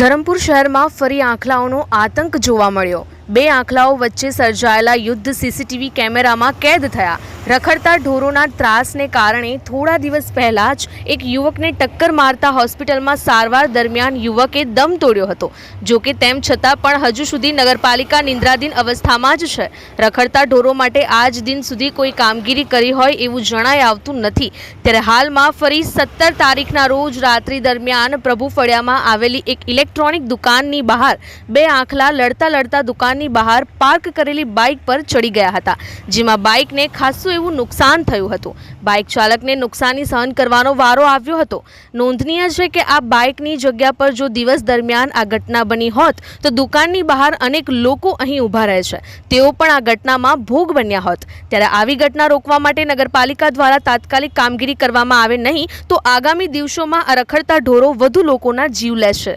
ધરમપુર શહેરમાં ફરી આંખલાઓનો આતંક જોવા મળ્યો. બે આંખલાઓ વચ્ચે સર્જાયેલા યુદ્ધ સીસીટીવી કેમેરામાં કેદ થયા. રખડતા ઢોરોના ત્રાસને કારણે થોડા દિવસ પહેલા જ એક યુવકને ટક્કર મારતા હોસ્પિટલમાં સારવાર દરમિયાન યુવકે દમ તોડ્યો હતો. જો કે તેમ છતાં પણ હજુ સુધી નગરપાલિકા નિંદ્રાધીન અવસ્થામાં જ છે. રખડતા ઢોરો માટે આજ દિન સુધી કોઈ કામગીરી કરી હોય એવું જણાઈ આવતું નથી. ત્યારે હાલમાં ફરી સત્તર તારીખના રોજ રાત્રિ દરમિયાન પ્રભુ ફળિયામાં આવેલી એક ઇલેક્ટ્રોનિક દુકાનની બહાર બે આંખલા લડતા લડતા દુકાનની બહાર પાર્ક કરેલી બાઇક પર ચડી ગયા હતા, જેમાં બાઇકને ખાસ્સું એવું નુકસાન થયું હતું. બાઇક ચાલકને નુકસાની સહન કરવાનો વારો આવ્યો હતો. નોંધનીય છે કે આ બાઇકની જગ્યા પર જો દિવસ દરમિયાન આ ઘટના બની હોત, તો દુકાનની બહાર અનેક લોકો અહીં ઊભા રહે છે. તેઓ પણ આ ઘટનામાં ભોગ બન્યા હોત. ત્યારે આવી ઘટના રોકવા માટે નગરપાલિકા દ્વારા તાત્કાલિક કામગીરી કરવામાં આવે નહીં, તો આગામી દિવસોમાં આ રખડતા ઢોરો વધુ લોકોના જીવ લેશે.